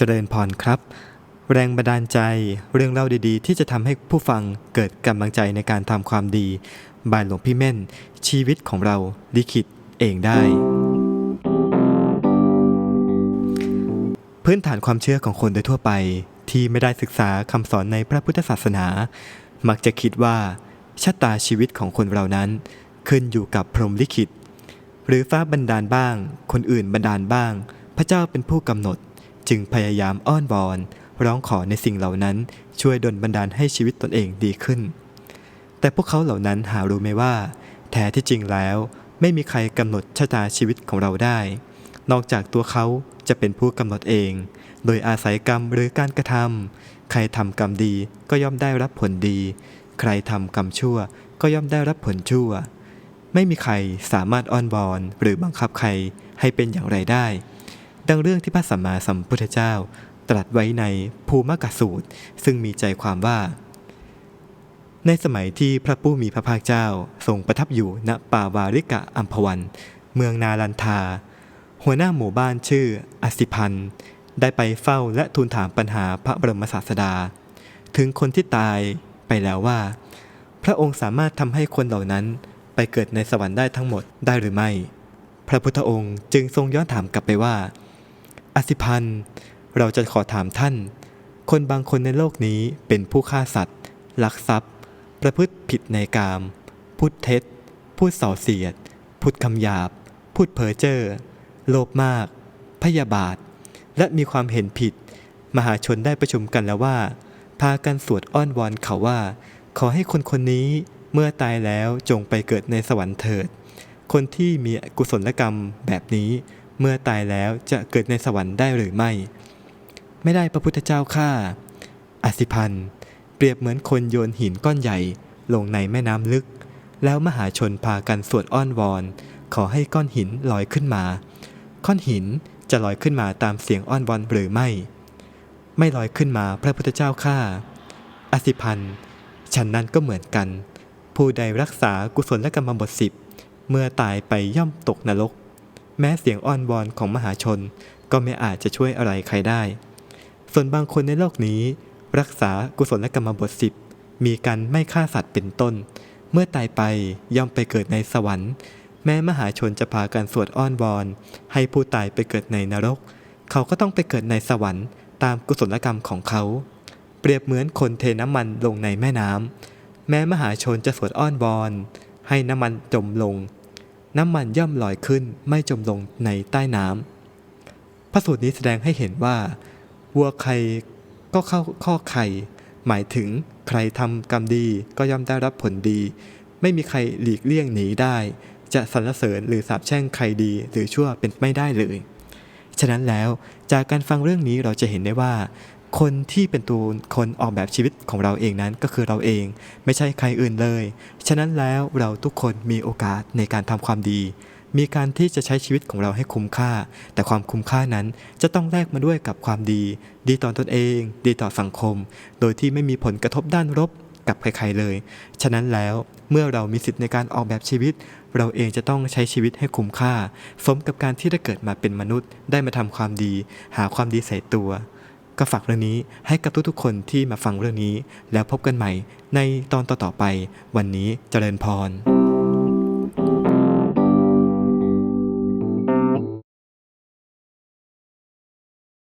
เจริญพรครับ แรงบันดาลใจเรื่องเล่าดีๆ ที่จะทำให้ผู้ฟังเกิดกำลังใจในการทำความดี บายหลวงพี่เม่น ชีวิตของเราลิขิตเองได้ พื้นฐานความเชื่อของคนโดยทั่วไป ที่ไม่ได้ศึกษาคำสอนในพระพุทธศาสนา มักจะคิดว่าชะตาชีวิตของคนเรานั้นขึ้นอยู่กับพรหมลิขิต หรือฟ้าบันดาลบ้าง คนอื่นบันดาลบ้าง พระเจ้าเป็นผู้กำหนด จึงพยายามอ้อนวอน ร้องขอในสิ่งเหล่านั้นช่วยดลบันดาลให้ชีวิตตนเองดีขึ้น แต่พวกเขาเหล่านั้นหารู้ไหมว่า แท้ที่จริงแล้ว ไม่มีใครกำหนดชะตาชีวิตของเราได้ นอกจากตัวเขาจะเป็นผู้กำหนดเอง โดยอาศัยกรรมหรือการกระทำใครทำกรรมดีก็ย่อมได้รับผลดี ใครทำกรรมชั่วก็ย่อมได้รับผลชั่ว ไม่มีใครสามารถอ้อนวอนหรือบังคับใครให้เป็นอย่างไรได้ ดังเรื่องที่พระสัมมาสัมพุทธเจ้า ตรัสไว้ในภูมกสูตร ซึ่งมีใจความว่า ในสมัยที่พระผู้มีพระภาคเจ้าทรงประทับอยู่ณป่าวาริกะอัมพวัน เมืองนาลันทา หัวหน้าหมู่บ้านชื่ออสิพันธ์ได้ไปเฝ้าและทูลถามปัญหาพระบรมศาสดา ถึงคนที่ตายไปแล้วว่า พระองค์สามารถทำให้คนเหล่านั้นไปเกิดในสวรรค์ได้ทั้งหมดได้หรือไม่ พระพุทธองค์จึงทรงย้อนถามกลับไปว่า อสิพันธ์ เราจะขอถามท่าน คนบางคนในโลกนี้เป็นผู้ฆ่าสัตว์ ลักทรัพย์ ประพฤติผิดในกาม พูดเท็จ พูดส่อเสียด พูดคำหยาบ พูดเพ้อเจ้อ โลภมาก พยาบาท และมีความเห็นผิด มหาชนได้ประชุมกันแล้วว่า พากันสวดอ้อนวอนเขาว่า ขอให้คนคนนี้เมื่อตายแล้วจงไปเกิดในสวรรค์เถิด คนที่มีกุศลกรรมแบบนี้ เมื่อตายแล้วจะเกิดในสวรรค์ได้หรือไม่ ไม่ได้พระพุทธเจ้าข้าอสิพันธ์เปรียบเหมือนคนโยนหินก้อนใหญ่ลงในแม่น้ำลึก แล้วมหาชนพากันสวดอ้อนวอน ขอให้ก้อนหินลอยขึ้นมา ก้อนหินจะลอยขึ้นมาตามเสียงอ้อนวอนหรือไม่ ไม่ลอยขึ้นมาพระพุทธเจ้าข้าอสิพันธ์ฉันนั้นก็เหมือนกัน ผู้ใดรักษากุศลและกรรมบทสิบเมื่อตายไปย่อมตกนรก แม้เสียงอ้อนวอนของมหาชน ก็ไม่อาจจะช่วยอะไรใครได้ ส่วนบางคนในโลกนี้ รักษากุศลและกรรมบทสิบมีการไม่ฆ่าสัตว์เป็นต้น เมื่อตายไปย่อมไปเกิดในสวรรค์ แม้มหาชนจะพากันสวดอ้อนวอน ให้ผู้ตายไปเกิดในนรก เขาก็ต้องไปเกิดในสวรรค์ ตามกุศลกรรมของเขา เปรียบเหมือนคนเทน้ำมันลงในแม่น้ำแม้มหาชนจะสวดอ้อนวอน ให้น้ำมันจมลง น้ำมันย่อมลอยขึ้นไม่จมลงในใต้น้ำพระสูตรนี้แสดงให้เห็นว่า วัวใครก็เข้าข้อไข่หมายถึงใครทำกรรมดีก็ย่อมได้รับผลดี ไม่มีใครหลีกเลี่ยงหนีได้ จะสรรเสริญหรือสาปแช่งใครดีหรือชั่วเป็นไม่ได้เลย ฉะนั้นแล้วจากการฟังเรื่องนี้เราจะเห็นได้ว่า คนที่เป็นตัวคนออกแบบชีวิตของเราเองนั้นก็คือเราเอง ไม่ใช่ใครอื่นเลย ฉะนั้นแล้วเราทุกคนมีโอกาสในการทำความดี มีการที่จะใช้ชีวิตของเราให้คุ้มค่า แต่ความคุ้มค่านั้นจะต้องแลกมาด้วยกับความดี ดีต่อตนเอง ดีต่อสังคม โดยที่ไม่มีผลกระทบด้านลบกับใครๆเลย ฉะนั้นแล้วเมื่อเรามีสิทธิ์ในการออกแบบชีวิต เราเองจะต้องใช้ชีวิตให้คุ้มค่า สมกับการที่ได้เกิดมาเป็นมนุษย์ ได้มาทำความดี หาความดีใส่ตัว ก็ฝากเรื่องนี้ให้กับทุกๆคนที่มาฟังเรื่องนี้ แล้วพบกันใหม่ในตอนต่อๆไป วันนี้เจริญพร